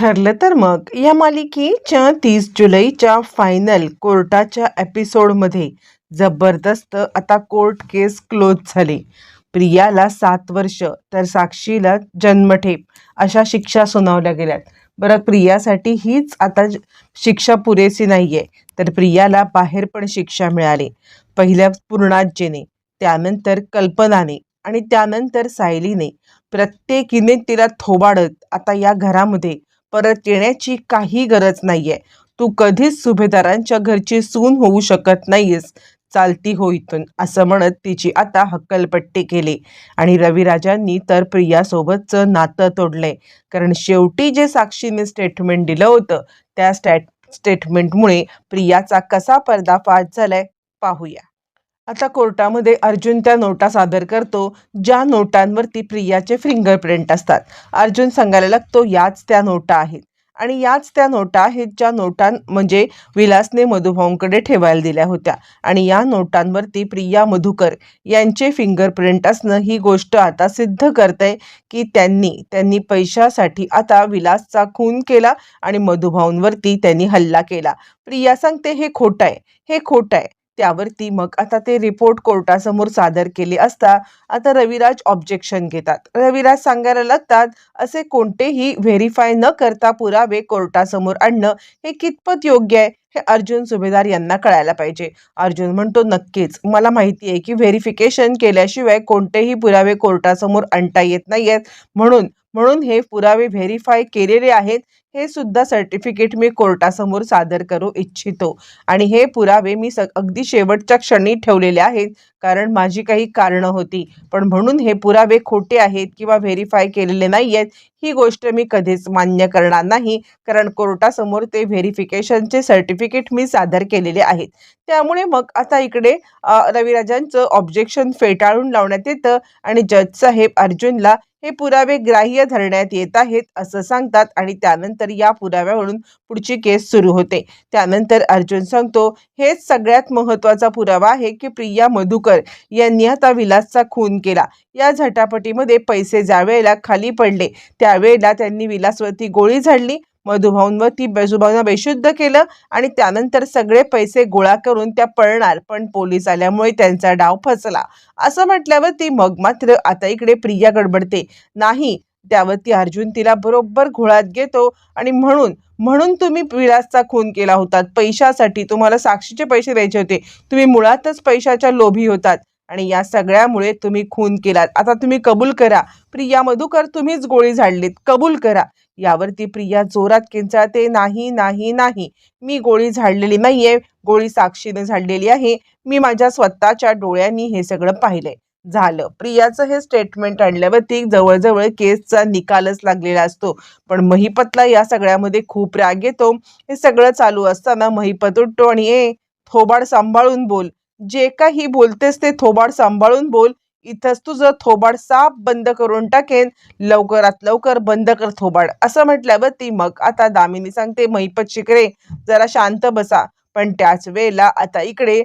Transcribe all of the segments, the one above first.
ठरलं तर मग. या मालिकेच्या तीस जुलैच्या फायनल कोर्टाच्या एपिसोडमध्ये जबरदस्त आता कोर्ट केस क्लोज झाली. प्रियाला सात वर्ष तर साक्षीला जन्मठेप अशा शिक्षा सुनावल्या गेल्यात. बरं प्रियासाठी हीच आता शिक्षा पुरेसी नाही आहे तर प्रियाला बाहेर पण शिक्षा मिळाली. पहिल्या पूर्णाज्जेने त्यानंतर कल्पनाने आणि त्यानंतर सायलीने. प्रत्येकीने तिला थोबाडत आता या घरामध्ये परत येण्याची काही गरज नाहीये. तू कधीच सुभेदारांच्या घरची सून होऊ शकत नाहीस. चालती हो इथून असं म्हणत तिची आता हक्कलपट्टी केली. आणि रविराजांनी तर प्रियासोबतचं नातं तोडलंय. कारण शेवटी जे साक्षीने स्टेटमेंट दिलं होतं त्या स्टॅट स्टेटमेंटमुळे प्रियाचा कसा पर्दाफाश झालाय पाहूया. आता कोर्टामध्ये अर्जुन त्या नोटा सादर करतो ज्या नोटांवरती प्रियाचे फिंगरप्रिंट असतात. अर्जुन सांगायला लागतो याच त्या नोटा आहेत. आणि याच त्या नोटा आहेत ज्या नोटां म्हणजे विलासने मधुभाऊंकडे ठेवायला दिल्या होत्या. आणि या नोटांवरती प्रिया मधुकर यांचे फिंगरप्रिंट असणं ही गोष्ट आता सिद्ध करते की त्यांनी त्यांनी पैशासाठी आता विलासचा खून केला आणि मधुभाऊंवरती त्यांनी हल्ला केला. प्रिया सांगते हे खोटं आहे हे खोटं आहे. त्यावरती मग आता ते रिपोर्ट कोर्टासमोर सादर केले असता आता रविराज ऑब्जेक्शन घेतात. रविराज सांगायला लागतात असे कोणतेही व्हेरीफाय न करता पुरावे कोर्टासमोर आणणं हे कितपत योग्य आहे हे अर्जुन सुभेदार यांना कळायला पाहिजे. अर्जुन म्हणतो नक्कीच. मला माहिती आहे की व्हेरिफिकेशन केल्याशिवाय कोणतेही पुरावे कोर्टासमोर आणता येत नाही आहेत म्हणून म्हणून हे पुरावे व्हेरीफाय केलेले आहेत हे सुद्धा सर्टिफिकेट मी कोर्टासमोर सादर करू इच्छितो. आणि हे पुरावे मी स अगदी शेवटच्या क्षणी ठेवलेले आहेत कारण माझी काही कारणं होती. पण म्हणून हे पुरावे खोटे आहेत किंवा व्हेरीफाय केलेले नाही आहेत ही गोष्ट मी कधीच मान्य करणार नाही कारण कोर्टासमोर ते व्हेरिफिकेशनचे सर्टिफिकेट मी सादर केलेले आहेत. त्यामुळे मग आता इकडे रविराजांचं ऑब्जेक्शन फेटाळून लावण्यात येतं आणि जज साहेब अर्जुनला हे पुरावे ग्राह्य धरण्यात येत आहेत असं सांगतात आणि त्यानंतर या पुराव्यावरून पुढची केस सुरू होते. त्यानंतर अर्जुन सांगतो हेच सगळ्यात महत्त्वाचा पुरावा आहे की प्रिया मधुकर यांनी आता विलासचा खून केला. या झटापटीमध्ये पैसे ज्या वेळेला खाली पडले त्यावेळेला त्यांनी विलासवरती गोळी झाडली. मधुभाऊंवरती बेजुभाऊंना बेशुद्ध केलं आणि त्यानंतर सगळे पैसे गोळा करून त्या पळणार पण पोलीस आल्यामुळे त्यांचा डाव फसला. असं म्हटल्यावरती मग मात्र आता इकडे प्रिया गडबडते. नाही त्यावरती अर्जुन तिला बरोबर घोळात घेतो आणि म्हणून म्हणून तुम्ही विलासचा खून केला होतात. पैशासाठी तुम्हाला साक्षीचे पैसे द्यायचे होते. तुम्ही मुळातच पैशाच्या लोभी होतात आणि या सगळ्यामुळे तुम्ही खून केलात. आता तुम्ही कबूल करा. प्रिया मधुकर तुम्हीच गोळी झाडलीत. कबूल करा. यावरती प्रिया जोरात किंचाळते. नाही नाही नाही. मी गोळी झाडलेली नाहीये. गोळी साक्षीने झाडलेली आहे. मी माझ्या स्वतःच्या डोळ्यांनी हे सगळं पाहिलंय. झालं. प्रियाचं हे स्टेटमेंट आणल्यावरती जवळजवळ केसचा निकालच लागलेला असतो. पण महिपतला या सगळ्यामध्ये खूप राग येतो. हे सगळं चालू असताना महिपत उठतो आणि ए थोबाड सांभाळून बोल. जे काही बोलतेस ते थोबाड सांभाळून बोल. इथंच तुझं थोबाड साफ बंद करून टाकेन. लवकरात लवकर बंद कर थोबाड. असं म्हटल्यावरती मग आता दामिनी सांगते महिपत शिकरे जरा शांत बसा. पण त्याच वेळेला आता इकडे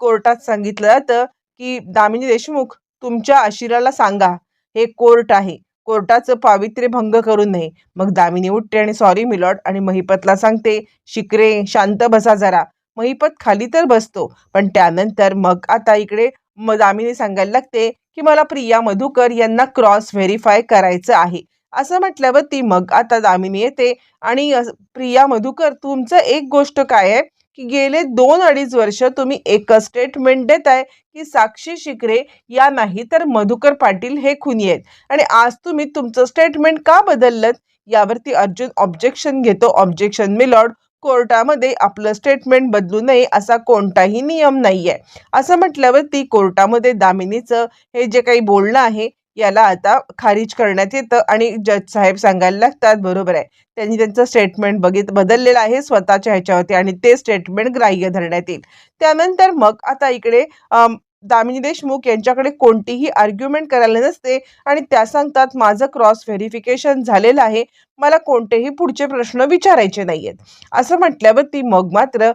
कोर्टात सांगितलं जातं की दामिनी देशमुख तुमच्या आशिराला सांगा हे कोर्ट आहे. कोर्टाचं पावित्र्य भंग करू नये. मग दामिनी उठते आणि सॉरी मिलॉट आणि महिपतला सांगते शिकरे शांत बसा जरा. महिपत खाली तर बसतो पण त्यानंतर मग आता इकडे म दामिनी सांगायला लागते की मला प्रिया मधुकर यांना क्रॉस व्हेरीफाय करायचं आहे. असं म्हटल्यावर ती मग आता दामिनी येते आणि प्रिया मधुकर तुमचं एक गोष्ट काय आहे? की गेले दोन अडीच वर्ष तुम्ही एकच स्टेटमेंट देत आहे की साक्षी शिकरे या नाही तर मधुकर पाटील हे खुनी आहेत. आणि आज तुम्ही तुमचं स्टेटमेंट का बदललं यावरती अर्जुन ऑब्जेक्शन घेतो. ऑब्जेक्शन मिलॉर्ड कोर्टामध्ये आपलं स्टेटमेंट बदलू नये असा कोणताही नियम नाही आहे असं म्हटल्यावरती कोर्टामध्ये दामिनीचं हे जे काही बोलणं आहे याला आता खारिज करण्यात येतं आणि जज साहेब सांगायला लागतात बरोबर आहे. त्यांनी त्यांचं स्टेटमेंट बघित बदललेलं आहे स्वतःच्या ह्याच्यावरती आणि ते स्टेटमेंट ग्राह्य धरण्यात येईल. त्यानंतर मग आता इकडे दामिनी देशमुख यांच्याकडे कोणतीही आर्ग्युमेंट करायला नसते आणि त्या सांगतात माझं क्रॉस व्हेरिफिकेशन झालेलं आहे. मला कोणतेही पुढचे प्रश्न विचारायचे नाही आहेत असं म्हटल्यावरती मग मात्र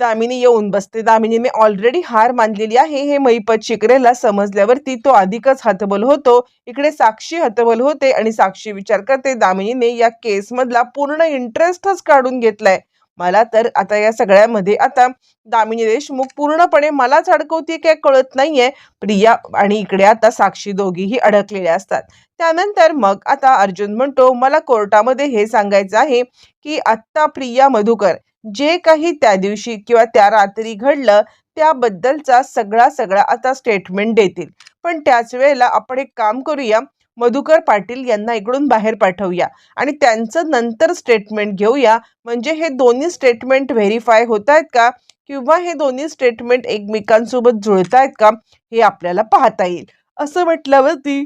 दामिनी येऊन बसते. दामिनीने ऑलरेडी हार मानलेली आहे. हे महिपत शिकरेला समजल्यावरती तो अधिकच हतबल होतो. इकडे साक्षी हतबल होते आणि साक्षी विचार करते दामिनीने या केस मधला पूर्ण इंटरेस्टच काढून घेतलाय. मला तर आता या सगळ्यामध्ये आता दामिनी देशमुख पूर्णपणे मलाच अडकवते काय कळत नाहीये. प्रिया आणि इकडे आता साक्षी दोघीही अडकलेल्या असतात. त्यानंतर मग आता अर्जुन म्हणतो मला कोर्टामध्ये हे सांगायचं आहे की आत्ता प्रिया मधुकर जे काही त्या दिवशी किंवा त्या रात्री घडलं त्याबद्दलचा सगळा सगळा आता स्टेटमेंट देतील. पण त्याच वेळेला आपण एक काम करूया मधुकर पाटील यांना इकडून बाहेर पाठवूया आणि त्यांचं नंतर स्टेटमेंट घेऊया. म्हणजे हे दोन्ही स्टेटमेंट व्हेरीफाय होत आहेत का? किंवा हे दोन्ही स्टेटमेंट एकमेकांसोबत जुळत आहेत का? हे आपल्याला पाहता येईल. असं म्हटल्यावरती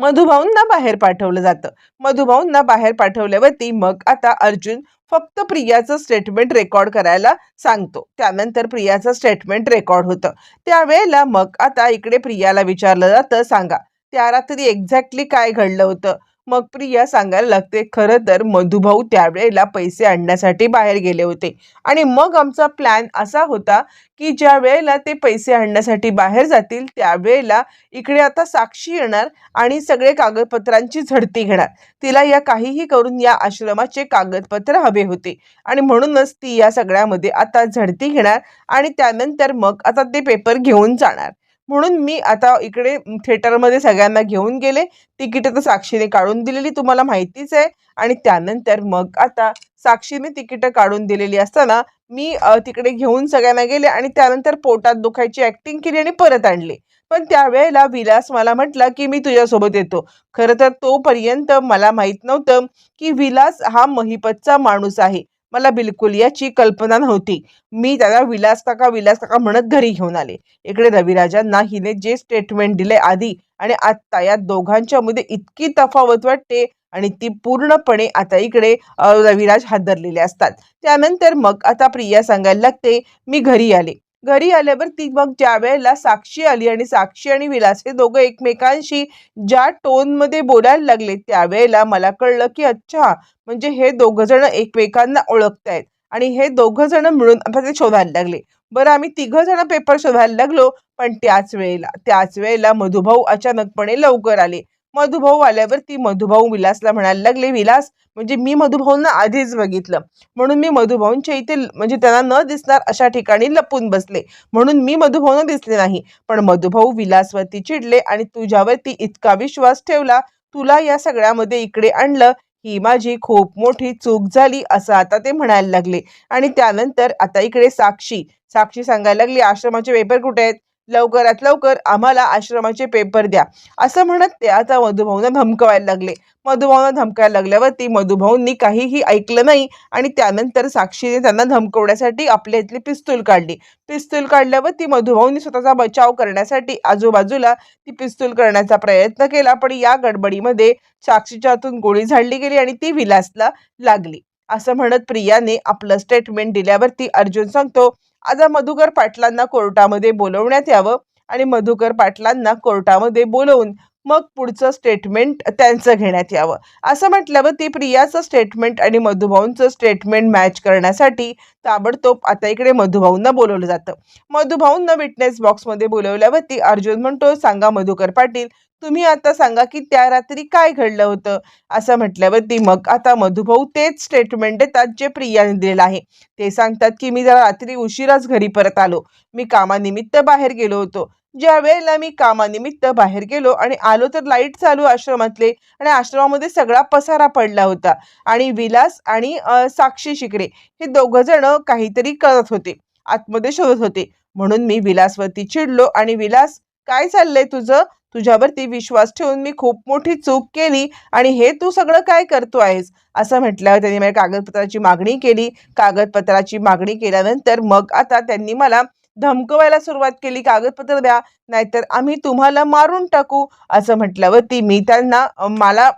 मधुभाऊंना बाहेर पाठवलं जातं. मधुभाऊंना बाहेर पाठवल्यावरती मग आता अर्जुन फक्त प्रियाचं स्टेटमेंट रेकॉर्ड करायला सांगतो. त्यानंतर प्रियाचं स्टेटमेंट रेकॉर्ड होतं. त्यावेळेला मग आता इकडे प्रियाला विचारलं जातं सांगा त्या रात्री एक्झॅक्टली काय घडलं होतं? मग प्रिया सांगायला लागते खरं तर मधुभाऊ त्यावेळेला पैसे आणण्यासाठी बाहेर गेले होते. आणि मग आमचा प्लॅन असा होता की ज्या वेळेला ते पैसे आणण्यासाठी बाहेर जातील त्यावेळेला इकडे आता साक्षी येणार आणि सगळे कागदपत्रांची झडती घेणार. तिला या काहीही करून या आश्रमाचे कागदपत्र हवे होते. आणि म्हणूनच ती या सगळ्यामध्ये आता झडती घेणार आणि त्यानंतर मग आता ते पेपर घेऊन जाणार. म्हणून मी आता इकडे थिएटरमध्ये सगळ्यांना घेऊन गेले. तिकीटं तर साक्षीने काढून दिलेली तुम्हाला माहितीच आहे. आणि त्यानंतर मग आता साक्षीने तिकीटं काढून दिलेली असताना मी तिकडे घेऊन सगळ्यांना गेले आणि त्यानंतर पोटात दुखायची ऍक्टिंग केली आणि परत आणली. पण त्यावेळेला विलास मला म्हटला की मी तुझ्यासोबत येतो. खरं तर तोपर्यंत मला माहीत नव्हतं की विलास हा महिपतचा माणूस आहे. मला बिलकुल याची कल्पना नव्हती. मी त्याला विलास काका विलास काका म्हणत घरी घेऊन आले. इकडे रविराजांना हिने जे स्टेटमेंट दिले आधी आणि आत्ता या दोघांच्या मध्ये इतकी तफावत वाटते आणि ती पूर्णपणे आता इकडे रविराज हादरलेले असतात. त्यानंतर मग आता प्रिया सांगायला लागते मी घरी आले. घरी आल्यावर ती मग ज्या वेळेला साक्षी आली आणि साक्षी आणि विलास हे दोघं एकमेकांशी ज्या टोनमध्ये बोलायला लागले त्यावेळेला मला कळलं की अच्छा म्हणजे हे दोघं जण एकमेकांना ओळखतायत. आणि हे दोघं जण मिळून ते शोधायला लागले. बरं आम्ही तिघं जण पेपर शोधायला लागलो पण त्याच वेळेला त्याच वेळेला मधुभाऊ अचानकपणे लवकर आले. मधुभाऊ आल्यावर ती मधुभाऊ विलासला म्हणायला लागले विलास म्हणजे मी मधुभाऊंना आधीच बघितलं. म्हणून मी मधुभाऊंच्या इथे म्हणजे त्यांना न दिसणार अशा ठिकाणी लपून बसले. म्हणून मी मधुभाऊंना दिसले नाही. पण मधुभाऊ विलासवरती चिडले आणि तुझ्यावरती इतका विश्वास ठेवला तुला या सगळ्यामध्ये इकडे आणलं ही माझी खूप मोठी चूक झाली असं आता ते म्हणायला लागले. आणि त्यानंतर आता इकडे साक्षी. साक्षी सांगायला लागली आश्रमाचे पेपर कुठे आहेत? लवकरात लवकर आम्हाला आश्रमाचे पेपर द्या. असं म्हणत ते आता मधुभाऊंना धमकवायला लागले. मधुभाऊंना धमकायला लागल्यावर ती मधुभाऊंनी काहीही ऐकलं नाही आणि त्यानंतर साक्षीने त्यांना धमकवण्यासाठी आपल्या इथली पिस्तूल काढली. पिस्तूल काढल्यावर ती मधुभाऊंनी स्वतःचा बचाव करण्यासाठी आजूबाजूला ती पिस्तूल करण्याचा प्रयत्न केला पण या गडबडीमध्ये साक्षीच्या हातून गोळी झाडली गेली आणि ती विलासला लागली. असं म्हणत प्रियाने आपलं स्टेटमेंट दिल्यावरती अर्जुन सांगतो आता मधुकर पाटलांना कोर्टामध्ये बोलवण्यात यावं आणि मधुकर पाटलांना कोर्टामध्ये बोलवून मग पुढचं स्टेटमेंट त्यांचं घेण्यात यावं. असं म्हटल्यावर ती प्रियाचं स्टेटमेंट आणि मधुभाऊंचं स्टेटमेंट मॅच करण्यासाठी ताबडतोब आता इकडे मधुभाऊंना बोलवलं जातं. मधुभाऊंना विटनेस बॉक्समध्ये बोलवल्यावरती अर्जुन म्हणतो सांगा मधुकर पाटील तुम्ही आता सांगा की त्या रात्री काय घडलं होतं? असं म्हटल्यावरती मग आता मधुभाऊ तेच स्टेटमेंट देतात जे प्रियाने दिलेलं आहे. ते सांगतात की मी जरा रात्री उशिराच घरी परत आलो. मी कामानिमित्त बाहेर गेलो होतो. ज्या वेळेला मी कामानिमित्त बाहेर गेलो आणि आलो तर लाइट चालू आश्रमातले आणि आश्रमामध्ये सगळा पसारा पडला होता. आणि विलास आणि साक्षी शिकडे हे दोघं जण काहीतरी करत होते. आतमध्ये शोधत होते. म्हणून मी विलासवरती चिडलो आणि विलास काय चाललंय तुझं? तुझ्यावरती विश्वास ठेवून मी खूप मोठी चूक केली आणि हे तू सगळं काय करतो आहेस? असं म्हटल्यावर त्यांनी मला कागदपत्राची मागणी केली. कागदपत्राची मागणी केल्यानंतर मग आता त्यांनी मला धमकवायला सुरुवात केली कागदपत्र द्या नाहीतर आम्ही तुम्हाला मारून टाकू असं म्हटल्यावरती मी त्यांना मला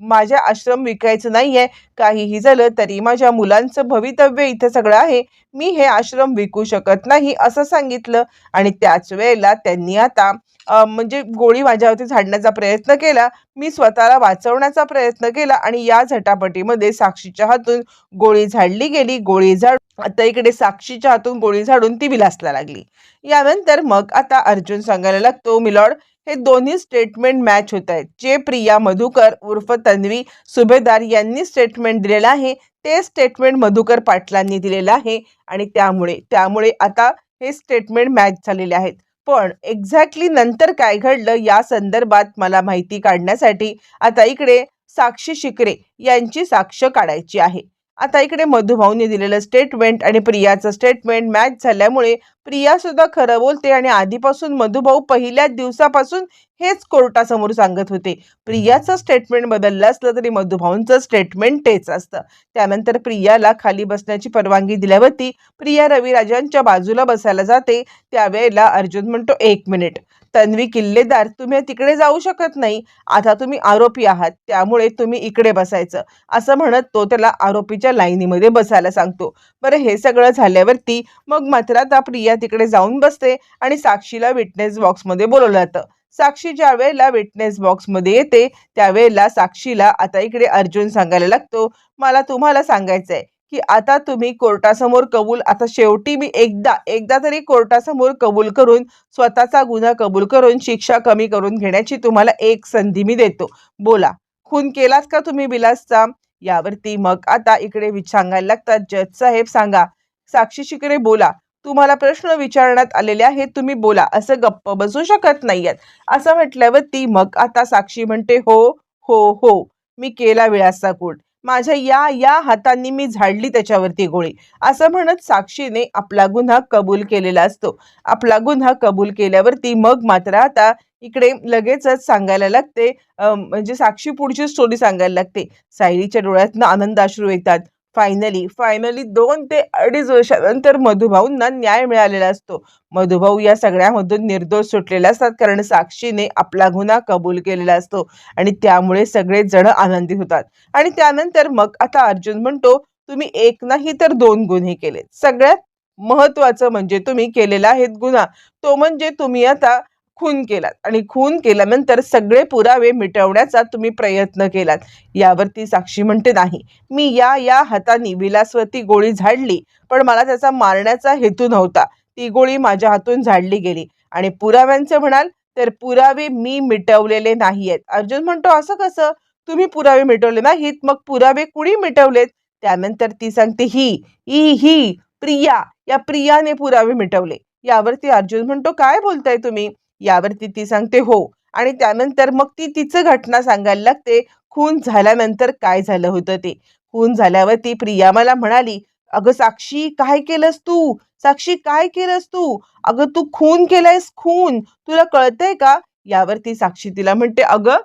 माझ्या आश्रम विकायचं नाही आहे काहीही झालं तरी माझ्या मुलांचं भवितव्य इथं सगळं आहे. मी हे आश्रम विकू शकत नाही असं सांगितलं आणि त्याच वेळेला त्यांनी आता म्हणजे गोळी माझ्यावरती झाडण्याचा प्रयत्न केला. मी स्वतःला वाचवण्याचा प्रयत्न केला आणि या झटापटीमध्ये साक्षीच्या हातून गोळी झाडली गेली. गोळी झाड आता इकडे साक्षीच्या हातून गोळी झाडून ती विलासला लागली. यानंतर मग आता अर्जुन सांगायला लागतो मिलॉर्ड हे दोन्ही स्टेटमेंट मॅच होत आहेत. जे प्रिया मधुकर उर्फ तन्वी सुभेदार यांनी स्टेटमेंट दिलेलं आहे ते स्टेटमेंट मधुकर पाटलांनी दिलेलं आहे आणि त्यामुळे त्यामुळे आता हे स्टेटमेंट मॅच झालेले आहेत. पण एक्झॅक्टली नंतर काय घडलं या संदर्भात मला माहिती काढण्यासाठी आता इकडे साक्षी शिकरे यांची साक्ष काढायची आहे. आता इकडे मधुभाऊने दिलेलं स्टेटमेंट आणि प्रियाचं स्टेटमेंट मॅच झाल्यामुळे प्रिया सुद्धा खरं बोलते आणि आधीपासून मधुभाऊ पहिल्याच दिवसापासून हेच कोर्टासमोर सांगत होते. प्रियाचं स्टेटमेंट बदललं असलं तरी मधुभाऊंचं स्टेटमेंट तेच असतं. त्यानंतर प्रियाला खाली बसण्याची परवानगी दिल्यावरती प्रिया रविराजांच्या बाजूला बसायला जाते. त्यावेळेला अर्जुन म्हणतो एक मिनिट तन्वी किल्लेदार तुम्ही तिकडे जाऊ शकत नाही. आता तुम्ही आरोपी आहात त्यामुळे तुम्ही इकडे बसायचं. असं म्हणत तो त्याला आरोपीच्या लाईनीमध्ये बसायला सांगतो. बरं हे सगळं झाल्यावरती मग मात्र आता प्रिया तिकडे जाऊन बसते आणि साक्षीला विटनेस बॉक्समध्ये बोलवलं जातं. साक्षी ज्या वेळेला विटनेस बॉक्समध्ये येते त्यावेळेला साक्षीला आता इकडे अर्जुन सांगायला लागतो मला तुम्हाला सांगायचं आहे की आता तुम्ही कोर्टासमोर कबूल आता शेवटी मी एकदा एकदा तरी कोर्टासमोर कबूल करून स्वतःचा गुन्हा कबूल करून शिक्षा कमी करून घेण्याची तुम्हाला एक संधी मी देतो. बोला खून केलात का तुम्ही बिलासचा? यावरती मग आता इकडे वि- सांगायला लागतात. जज साहेब सांगा. साक्षीशिकडे बोला. तुम्हाला प्रश्न विचारण्यात आलेले आहेत तुम्ही बोला. असं गप्प बसू शकत नाहीयेत. असं म्हटल्यावरती मग आता साक्षी म्हणते हो हो हो मी केला विळासचा कूट माझ्या या या हातांनी मी झाडली त्याच्यावरती गोळी. असं म्हणत साक्षीने आपला गुन्हा कबूल केलेला असतो. आपला गुन्हा कबूल केल्यावरती मग मात्र आता इकडे लगेचच सांगायला लागते. म्हणजे साक्षी पुढची स्टोरी सांगायला लागते. सायलीच्या डोळ्यातनं आनंदाश्रू येतात. फायनली फायनली दोन ते अडीच वर्षानंतर मधुभाऊंना न्याय मिळालेला असतो. मधुभाऊ या सगळ्यामधून निर्दोष सुटलेले असतात कारण साक्षीने आपला गुन्हा कबूल केलेला असतो आणि त्यामुळे सगळे जण आनंदित होतात. आणि त्यानंतर मग आता अर्जुन म्हणतो तुम्ही एक नाही तर दोन गुन्हे केलेत. सगळ्यात महत्वाचं म्हणजे तुम्ही केलेला आहे गुन्हा. तो म्हणजे तुम्ही आता खून केलात. आणि खून केल्यानंतर सगळे पुरावे मिटवण्याचा तुम्ही प्रयत्न केलात. यावरती साक्षी म्हणते नाही मी या या हाताने विलासवरती गोळी झाडली पण मला त्याचा मारण्याचा हेतू नव्हता. ती गोळी माझ्या हातून झाडली गेली. आणि पुराव्यांचं म्हणाल तर पुरावे मी मिटवलेले नाही आहेत अर्जुन म्हणतो असं कसं? तुम्ही पुरावे मिटवले नाहीत मग पुरावे कुणी मिटवलेत? त्यानंतर ती सांगते ही ई ही प्रिया या प्रियाने पुरावे मिटवले. यावरती अर्जुन म्हणतो काय बोलताय तुम्ही? यावरती ती सांगते हो. आणि त्यानंतर मग ती तिचं घटना सांगायला लागते खून झाल्यानंतर काय झालं होतं ते? खून झाल्यावर ती प्रिया मला म्हणाली अगं साक्षी काय केलंस तू? साक्षी काय केलंस तू? अगं तू खून केलायस खून. तुला कळतंय का? यावरती साक्षी तिला म्हणते अगं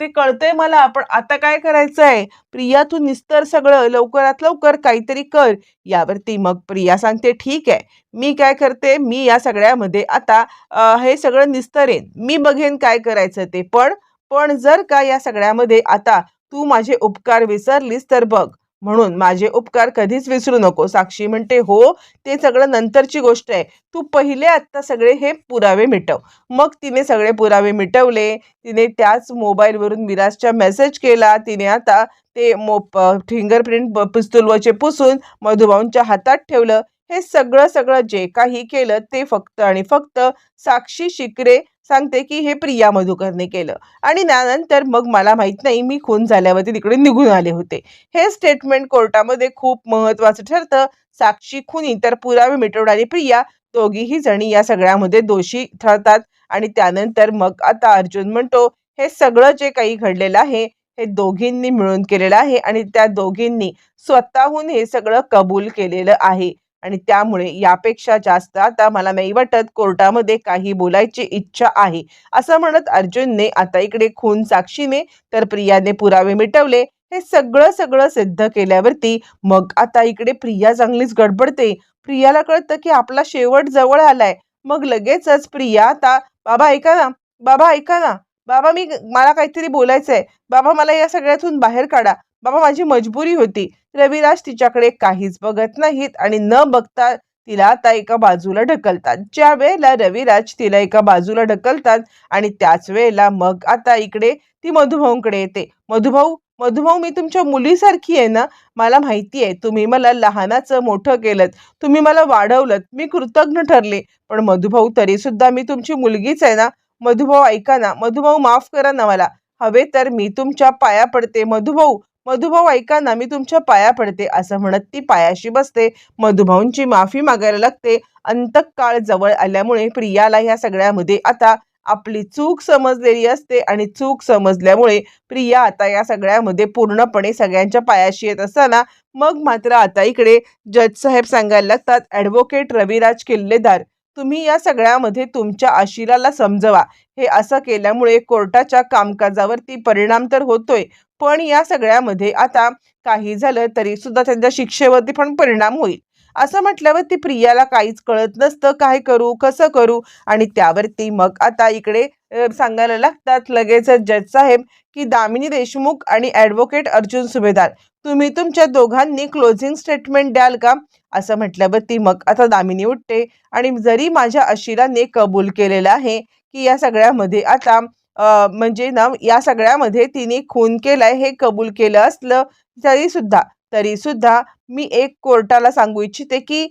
ते कळतंय मला पण आता काय करायचंय? प्रिया तू निस्तर सगळं लवकरात लवकर काहीतरी कर. यावरती मग प्रिया सांगते ठीक आहे. मी काय करते? मी या सगळ्यामध्ये आता हे सगळं निस्तरेन मी बघेन काय करायचं ते. पण पण जर का या सगळ्यामध्ये आता तू माझे उपकार विसरलीस तर बघ. म्हणून माझे उपकार कधीच विसरू नको. साक्षी म्हणते हो ते सगळं नंतरची गोष्ट आहे. तू पहिले आत्ता सगळे हे पुरावे मिटव. मग तिने सगळे पुरावे मिटवले. तिने त्याच मोबाईलवरून मिराजच्या मेसेज केला. तिने आता ते मो फिंगरप्रिंट पिस्तूलवरचे पुसून मधुभाऊंच्या हातात ठेवलं. हे सगळं सगळं जे काही केलं ते फक्त आणि फक्त साक्षी शिकरे सांगते की हे प्रिया मधुकरने केलं. आणि त्यानंतर मग मला माहीत नाही मी खून झाल्यावरती तिकडे निघून आले होते. हे स्टेटमेंट कोर्टामध्ये खूप महत्वाचं ठरतं. साक्षी खुनी तर पुरावे मिटवणारी प्रिया दोघीही जणी या सगळ्यामध्ये दोषी ठरतात. आणि त्यानंतर मग आता अर्जुन म्हणतो हे सगळं जे काही घडलेलं आहे हे दोघींनी मिळून केलेलं आहे. आणि त्या दोघींनी स्वतःहून हे सगळं कबूल केलेलं आहे. आणि त्यामुळे यापेक्षा जास्त आता मला नाही वाटत कोर्टामध्ये काही बोलायची इच्छा आहे. असं म्हणत अर्जुनने आता इकडे खून साक्षीने तर प्रियाने पुरावे मिटवले. हे सगळं सगळं सिद्ध केल्यावरती मग आता इकडे प्रिया चांगलीच गडबडते. प्रियाला कळतं की आपला शेवट जवळ आलाय. मग लगेचच प्रिया आता बाबा ऐका ना. बाबा ऐका ना. बाबा मी मला काहीतरी बोलायचं आहे बाबा मला या सगळ्यातून बाहेर काढा. बाबा माझी मजबुरी होती. रविराज तिच्याकडे काहीच बघत नाहीत आणि न बघता तिला आता एका बाजूला ढकलतात. ज्या वेळेला रविराज तिला एका बाजूला ढकलतात आणि त्याच वेळेला मग आता इकडे ती मधुभाऊंकडे येते. मधुभाऊ मधुभाऊ मी तुमच्या मुलीसारखी आहे ना? मला माहिती आहे तुम्ही मला लहानाचं मोठं केलं तुम्ही मला वाढवलं मी कृतज्ञ ठरले. पण मधुभाऊ तरी सुद्धा मी तुमची मुलगीच आहे ना? मधुभाऊ ऐका ना. मधुभाऊ माफ करा ना मला. हवे तर मी तुमच्या पाया पडते. मधुभाऊ मधुभाऊ ऐका ना मी तुमच्या पाया पडते असं म्हणत ती पायाशी बसते. मधुभाऊंची माफी मागायला लागते. अंतकाळ जवळ आल्यामुळे प्रियाला ह्या सगळ्यामध्ये आता आपली चूक समजलेली असते आणि चूक समजल्यामुळे प्रिया आता या सगळ्यामध्ये पूर्णपणे सगळ्यांच्या पायाशी येत असताना मग मात्र आता इकडे जज साहेब सांगायला लागतात ॲडव्होकेट रविराज किल्लेदार तुम्ही या सगळ्यामध्ये तुमच्या आशिराला समजवा. हे असं केल्यामुळे कोर्टाच्या कामकाजावरती परिणाम तर होतोय पण या सगळ्यामध्ये आता काही झालं तरी सुद्धा त्यांच्या शिक्षेवरती पण परिणाम होईल. असं म्हटल्यावर ती प्रियाला काहीच कळत नसतं काय करू कसं करू? आणि त्यावरती मग आता इकडे सांगायला लागतात लगेच जज साहेब की दामिनी देशमुख आणि ॲडव्होकेट अर्जुन सुभेदार. तुम्ही तुमच्या दोघांनी क्लोजिंग स्टेटमेंट द्याल का? असं म्हटल्यावरती मग आता दामिनी उठते आणि जरी माझ्या अशिराने कबूल केलेलं आहे की या सगळ्यामध्ये आता म्हणजे ना या सगळ्यामध्ये तिने खून केलाय हे कबूल केलं असलं तरी सुद्धा तरी सुद्धा मी एक कोर्टाला सांगू इच्छिते की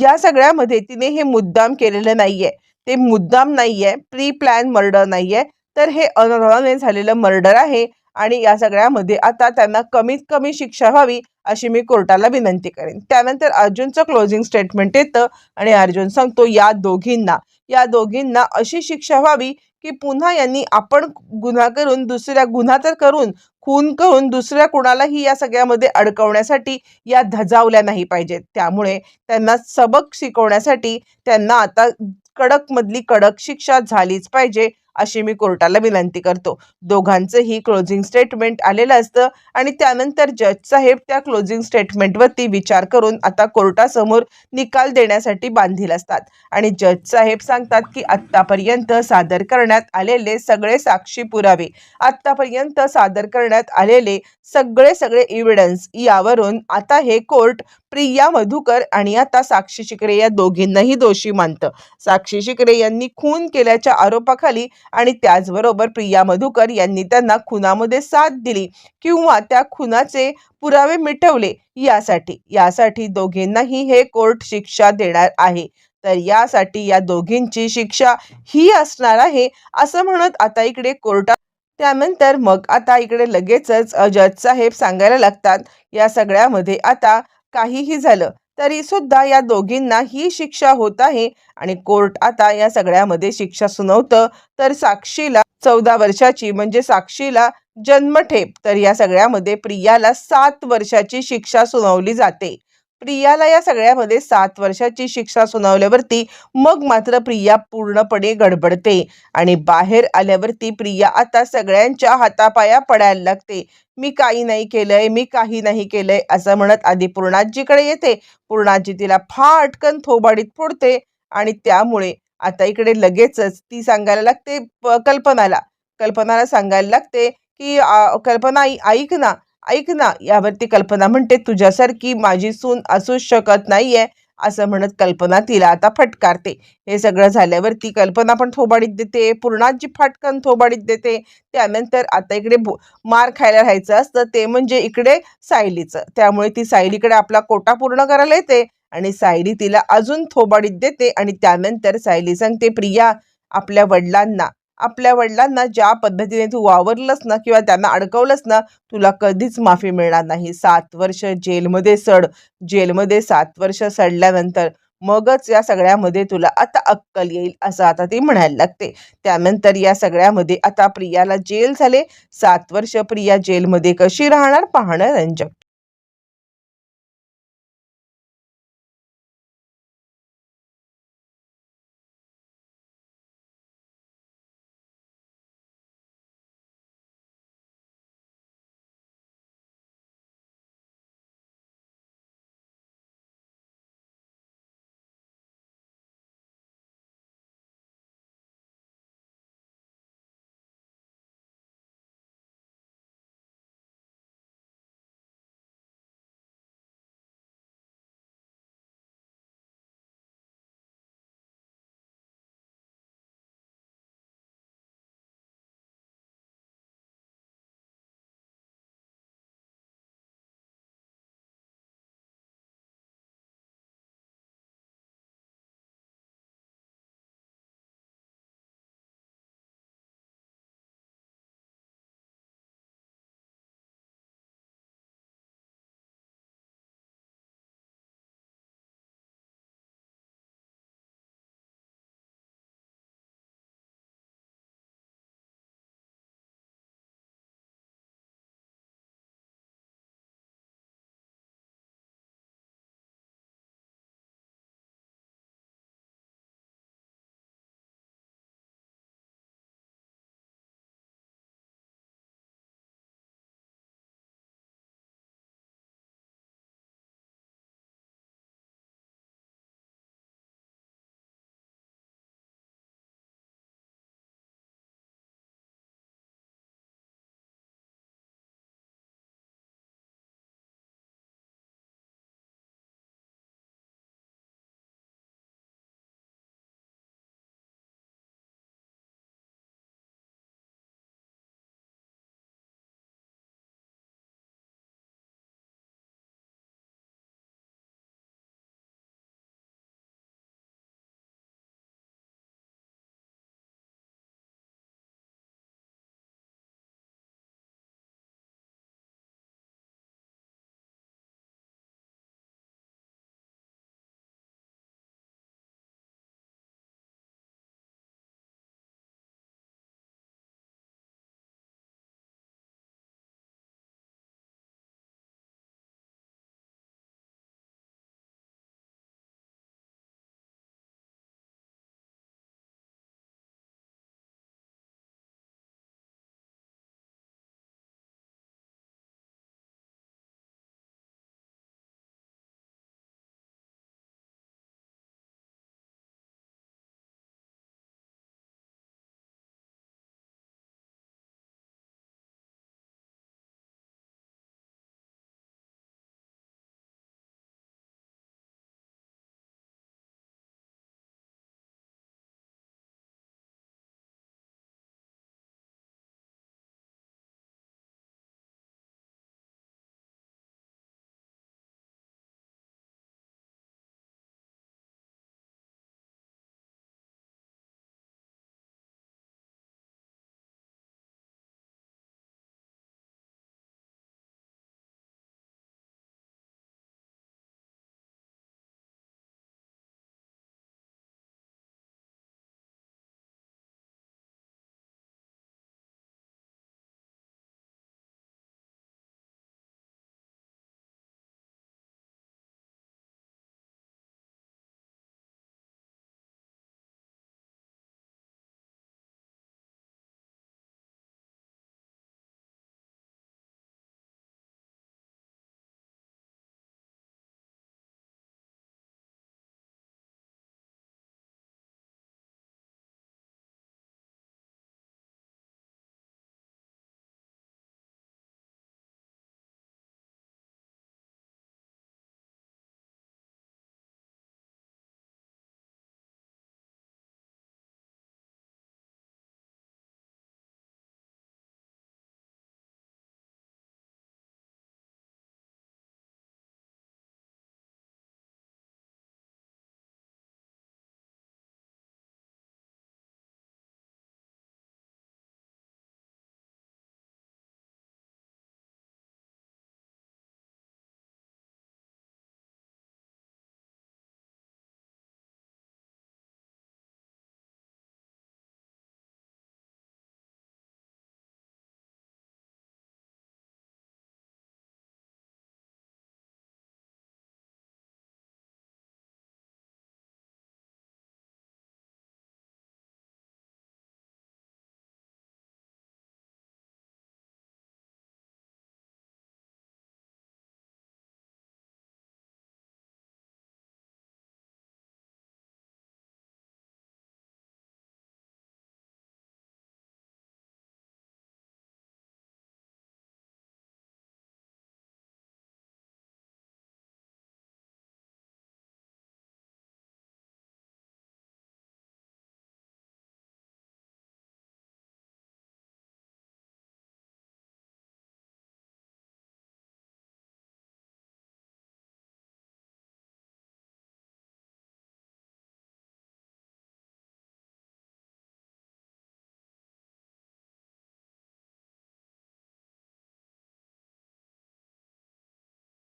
या सगळ्यामध्ये तिने हे मुद्दाम केलेलं नाहीये. ते मुद्दाम नाहीये प्री प्लॅन मर्डर नाहीये. तर हे अनर्हाने झालेलं मर्डर आहे आणि या सगळ्यामध्ये आता त्यांना कमीत कमी शिक्षा व्हावी अशी मी कोर्टाला विनंती करेन. त्यानंतर अर्जुनचं क्लोजिंग स्टेटमेंट येतं आणि अर्जुन सांगतो या दोघींना या दोघींना अशी शिक्षा व्हावी की पुन्हा यांनी आपण गुन्हा करून दुसऱ्या गुन्हा तर करून खून करून दुसऱ्या कुणालाही या सगळ्यामध्ये अडकवण्यासाठी या धजावल्या नाही पाहिजेत. त्यामुळे त्यांना सबक शिकवण्यासाठी त्यांना आता कडकमधली कडक शिक्षा झालीच पाहिजे. अशी मी कोर्टाला विनंती करतो. दोघांचंही क्लोजिंग स्टेटमेंट आलेलं असतं आणि त्यानंतर जज साहेब त्या क्लोजिंग स्टेटमेंटवरती विचार करून आता कोर्टासमोर निकाल देण्यासाठी बांधील असतात. आणि जज साहेब सांगतात की आत्तापर्यंत सादर करण्यात आलेले सगळे साक्षी पुरावे आत्तापर्यंत सादर करण्यात आलेले सगळे सगळे इव्हिडन्स यावरून आता हे कोर्ट प्रिया मधुकर आणि आता साक्षी शिकरे या दोघींनाही दोषी मानतं. साक्षी शिकरे यांनी खून केल्याच्या आरोपाखाली आणि त्याचबरोबर प्रिया मधुकर यांनी त्यांना खुनामध्ये साथ दिली किंवा त्या खुनाचे पुरावे मिटवले यासाठी. यासाठी दोघींनाही हे कोर्ट शिक्षा देणार आहे. तर यासाठी या दोघींची शिक्षा ही असणार आहे असं म्हणत आता इकडे कोर्टात त्यानंतर मग आता इकडे लगेचच जज साहेब सांगायला लागतात. या सगळ्यामध्ये आता काहीही झालं तरी सुद्धा या दोघींना ही शिक्षा होत आहे. आणि कोर्ट आता या सगळ्यामध्ये शिक्षा सुनावतं. तर साक्षीला चौदा वर्षाची म्हणजे साक्षीला जन्मठेप. तर या सगळ्यामध्ये प्रियाला सात वर्षाची शिक्षा सुनावली जाते. प्रियाला या सगळ्यामध्ये सात वर्षाची शिक्षा सुनावल्यावरती मग मात्र प्रिया पूर्णपणे गडबडते. आणि बाहेर आल्यावरती प्रिया आता सगळ्यांच्या हातापाया पडायला लागते. मी काही नाही केलंय मी काही नाही केलंय असं म्हणत आधी पूर्णाजीकडे येते. पूर्णाजी तिला फाटकन थोबाडीत फोडते आणि त्यामुळे आता इकडे लगेचच ती सांगायला लागते प- कल्पनाला. कल्पनाला सांगायला लागते की कल्पना ऐक ना ऐक ना यावरती कल्पना म्हणते तुझ्यासारखी माझी सून असूच शकत नाहीये असं म्हणत कल्पना तिला आता फटकारते. हे सगळं झाल्यावरती कल्पना पण थोबाडीत देते पूर्णाजी फाटकन थोबाडीत देते. त्यानंतर आता इकडे मार खायला राहायचं असतं ते म्हणजे इकडे सायलीचं. त्यामुळे ती सायलीकडे आपला कोटा पूर्ण करायला येते आणि सायली तिला अजून थोबाडीत देते आणि त्यानंतर सायली सांगते प्रिया आपल्या वडिलांना आपल्या वडिलांना ज्या पद्धतीने तू वावरलंस ना किंवा त्यांना अडकवलंस ना तुला कधीच माफी मिळणार नाही. सात वर्ष जेलमध्ये सड. जेलमध्ये सात वर्ष सडल्यानंतर मगच या सगळ्यामध्ये तुला आता अक्कल येईल असं आता ती म्हणायला लागते. त्यानंतर या सगळ्यामध्ये आता प्रियाला जेल झाले. सात वर्ष प्रिया जेलमध्ये कशी राहणार? पाहणं रंजक.